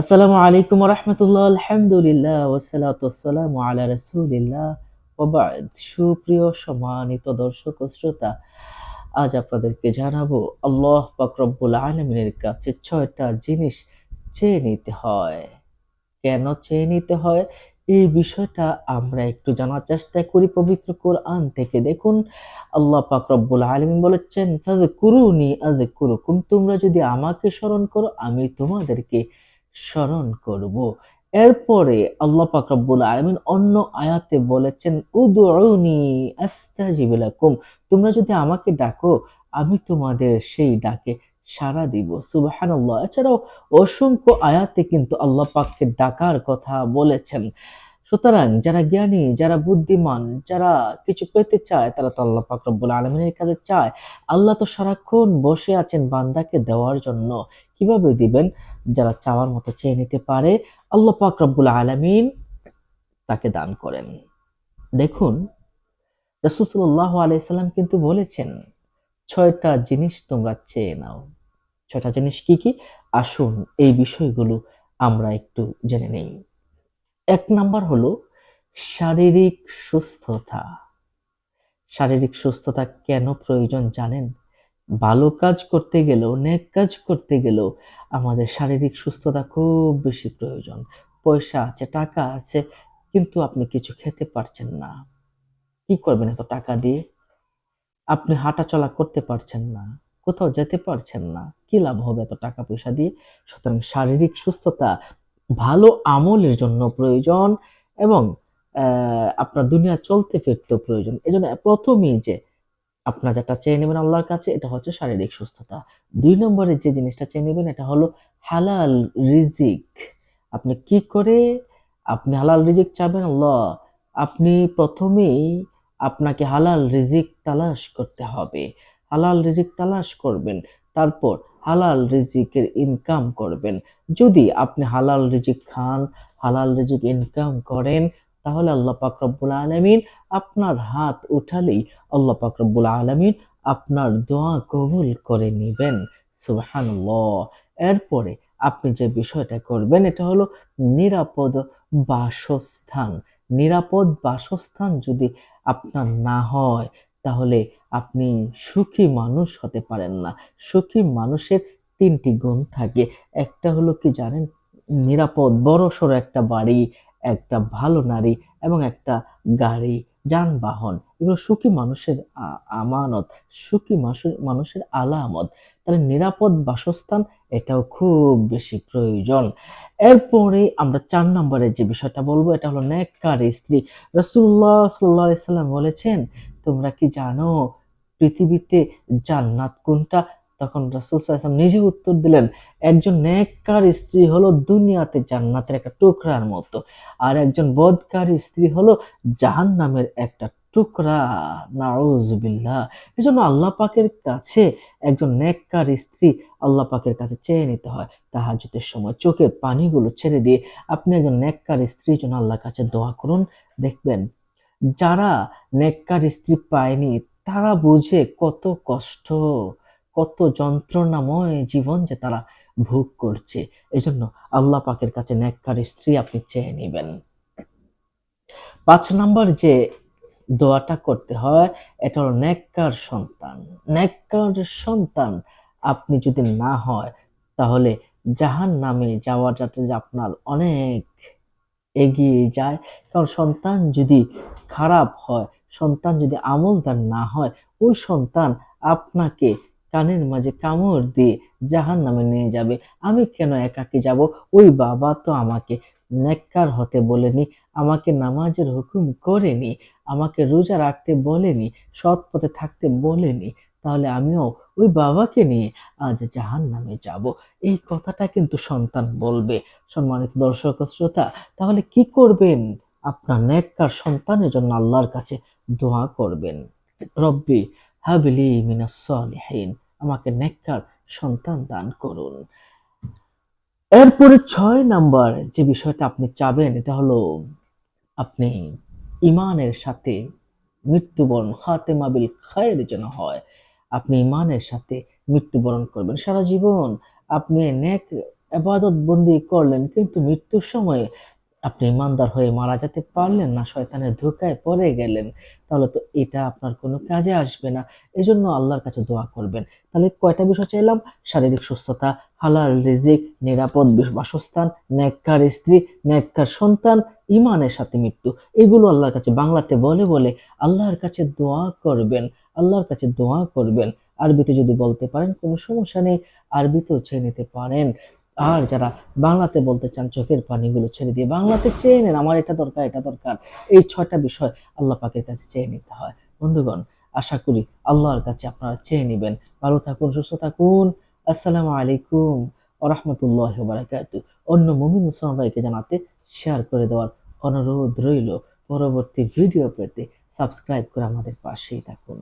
আসসালামু আলাইকুম রহমতুল্লাহ, আলহামদুলিল্লাহ ওসালাত ওসালামু আলা রসুলিল্লাহ সুপ্রিয় সম্মানিত দর্শক শ্রোতা, আজ আপনাদেরকে জানাব, আল্লাহ পাকরব্বুল আলমিনের কাছে ছয়টা জিনিস চেয়ে নিতে হয়। কেন চেয়ে নিতে হয়? এই বিষয়টা আমরা একটু জানার চেষ্টা করি পবিত্র কোরআন থেকে। দেখুন, আল্লাহ পাক রব্বুল আলমিন বলেছেন কুরুনি আজ কুরুকুম তোমরা যদি আমাকে স্মরণ করো, আমি তোমাদেরকে স্মরণ করব। এরপরে আল্লাহ পাক আলামিন অন্য আয়াতে বলেছেন, উদউনি আস্তাজিব তোমরা যদি আমাকে ডাকো, আমি তোমাদের সেই ডাকে সাড়া দিব। সুবহানাল্লাহ। এছাড়াও অসংখ্য আয়াতে কিন্তু আল্লাহ পাককে ডাকার কথা বলেছেন। সুতরাং যারা জ্ঞানী, যারা বুদ্ধিমান, যারা কিছু পেতে চায়, তারা তো আল্লাহ পাক রব্বুল আলমিনের কাছে চায়। আল্লাহ তো সারাক্ষণ বসে আছেন বান্দাকে দেওয়ার জন্য। কীভাবে দিবেন? যারা চাওয়ার মতো চেয়ে নিতে পারে, আল্লাহ পাক রব্বুল আলমিন তাকে দান করেন। দেখুন রসুসল্লাহ আলাইসাল্লাম কিন্তু বলেছেন, ছয়টা জিনিস তোমরা চেয়ে নাও। ছয়টা জিনিস কি কি? আসুন, এই বিষয়গুলো আমরা একটু জেনে নেই। এক নাম্বার হলো শারীরিক সুস্থতা। শারীরিক সুস্থতা কেন প্রয়োজন জানেন? ভালো কাজ করতে গেলেও নেক কাজ করতে গেলেও আমাদের শারীরিক সুস্থতা খুব বেশি প্রয়োজন। পয়সা আছে, টাকা আছে, কিন্তু আপনি কিছু খেতে পারছেন না। কি করবেন এত টাকা দিয়ে? আপনি হাঁটা চলা করতে পারছেন না, কোথাও যেতে পারছেন না। কি লাভ হবে এত টাকা পয়সা দিয়ে? সুতরাং শারীরিক সুস্থতা ভালো আমলের জন্য প্রয়োজন এবং আপনার দুনিয়া চলতে ফিরতেও প্রয়োজন। এই জন্য প্রথমেই যে আপনার যেটা চেয়ে নেবেন আল্লাহর কাছে, এটা হচ্ছে শারীরিক সুস্থতা। দুই নম্বরে যে জিনিসটা চেয়ে নেবেন, এটা হলো হালাল রিজিক। আপনি কি করে আপনি হালাল রিজিক চাবেন? আল্লাহ, আপনি প্রথমেই আপনাকে হালাল রিজিক তালাশ করতে হবে। হালাল রিজিক তালাশ করবেন। তারপর হালাল রিজিকের ইনকাম করবেন। যদি আপনি হালাল রিজিক খান, হালাল রিজিক ইনকাম করেন, তাহলে আল্লাহ পাক রব্বুল আলমিন আপনার হাত উঠালেই আল্লাহ পাক রব্বুল আলমিন আপনার দোয়া কবুল করে নেবেন। সুবহান এরপরে আপনি যে বিষয়টা করবেন, এটা হলো নিরাপদ বাসস্থান। নিরাপদ বাসস্থান যদি আপনার না হয় তাহলে আপনি সুখী মানুষ হতে পারেন না। সুখী মানুষের তিনটি গুণ থাকে। একটা হলো কি জানেন? নিরাপদ বড় সড়ো একটা বাড়ি, একটা ভালো নারী এবং একটা গাড়ি, যানবাহন। এগুলো সুখী মানুষের আমানত, সুখী মানুষের আলামত। তাহলে নিরাপদ বাসস্থান এটাও খুব বেশি প্রয়োজন। এরপরে আমরা চার নম্বরে যে বিষয়টা বলব, এটা হলো নেককার স্ত্রী। রসুল্লাহ সাল্লাহ সাল্লাম বলেছেন তোমরা কি জানো? পৃথিবীতে জান্নাত কোনটা? তখন রাসুল সাল্লাম নিজে উত্তর দিলেন, একজন নেককার স্ত্রী হলো দুনিয়াতে জান্নাতের একটা টুকরার মতো, আর একজন বদকার স্ত্রী হলো জাহান নামের একটা টুকরা। নাউজবিল্লাহ। এই জন্য আল্লাহ পাকের কাছে একজন নেককার স্ত্রী আল্লাহ পাকের কাছে চেয়ে নিতে হয় তাহাজুতের সময় চোখের পানিগুলো ছেড়ে দিয়ে। আপনি একজন নেককার স্ত্রীর জন্য আল্লাহর কাছে দোয়া করুন, দেখবেন যারা নেককার স্ত্রী পায়নি, তারা বুঝে কত কষ্ট, কত যন্ত্রণাময় জীবন যে তারা ভোগ করছে। এই জন্য আল্লাহ পাকের কাছে নেককার স্ত্রী আপনি চেয়ে নেবেন। পাঁচ নম্বর যে দোয়াটা করতে হয়, এটা হলো নেককার সন্তান। নেককার সন্তান আপনি যদি না হয়, তাহলে জাহান নামে যাওয়ার যাতে আপনার অনেক এগিয়ে যায়। কারণ সন্তান যদি খারাপ হয়, সন্তান যদি আমলদার না হয়, ওই সন্তান আপনাকে কানের মাঝে কামড় দিয়ে জাহান নামে নিয়ে যাবে। আমি কেন একাকে যাব? ওই বাবা তো আমাকে নেককার হতে বলেনি, আমাকে নামাজের হুকুম করেনি, আমাকে রোজা রাখতে বলেনি, সৎ পথে থাকতে বলেনি। তাহলে আমিও ওই বাবাকে নিয়ে আজ জাহান নামে যাব। এই কথাটা কিন্তু সন্তান বলবে। সম্মানিত দর্শক শ্রোতা, তাহলে কি করবেন? আপনার নেককার সন্তানের জন্য আল্লাহর কাছে দোয়া করবেন। রব্বি হাবিলি মিনাস আমাকে নেককার সন্তান দান করুন। এরপরে ছয় নাম্বার যে বিষয়টা আপনি চাবেন, এটা হলো আপনি ইমানের সাথে মৃত্যুবরণ, খাতেমা বিল খায়ের যেন হয়, আপনি ইমানের সাথে মৃত্যুবরণ করবেন। সারা জীবন আপনি নেক এবাদত বন্দি করলেন, কিন্তু মৃত্যুর সময়ে আপনি ইমানদার হয়ে মারা যেতে পারলেন না, শয়তানের ধোকায় পড়ে গেলেন। তাহলে তো এটা আপনার কোনো কাজে আসবে না। এজন্য আল্লাহর কাছে দোয়া করবেন। তাহলে কয়টা বিষয় চাইলাম? শারীরিক সুস্থতা, হালাল রিজিক, নিরাপদ বাসস্থান ন্যাক্কার স্ত্রী ন্যাক্কার সন্তান, ইমানের সাথে মৃত্যু। এগুলো আল্লাহর কাছে বাংলাতে বলে বলে আল্লাহর কাছে দোয়া করবেন, আল্লাহর কাছে দোয়া করবেন। আরবিতে যদি বলতে পারেন কোনো সমস্যা নেই, আরবিতেও চেয়ে নিতে পারেন। আর যারা বাংলাতে বলতে চান, চোখের পানিগুলো ছেড়ে দিয়ে বাংলাতে চেয়ে নেন, আমার এটা দরকার এটা দরকার। এই ছয়টা বিষয় আল্লাহ পাকের কাছে চেয়ে নিতে হয়। বন্ধুগণ, আশা করি আল্লাহর কাছে আপনারা চেয়ে নেবেন। ভালো থাকুন, সুস্থ থাকুন। আসসালামু আলাইকুম ওরহমতুল্লাহ বারাকাত অন্য মুমিন মুসলমান ভাইকে জানাতে শেয়ার করে দেওয়ার অনুরোধ রইল। পরবর্তী ভিডিও পেতে সাবস্ক্রাইব করে আমাদের পাশেই থাকুন।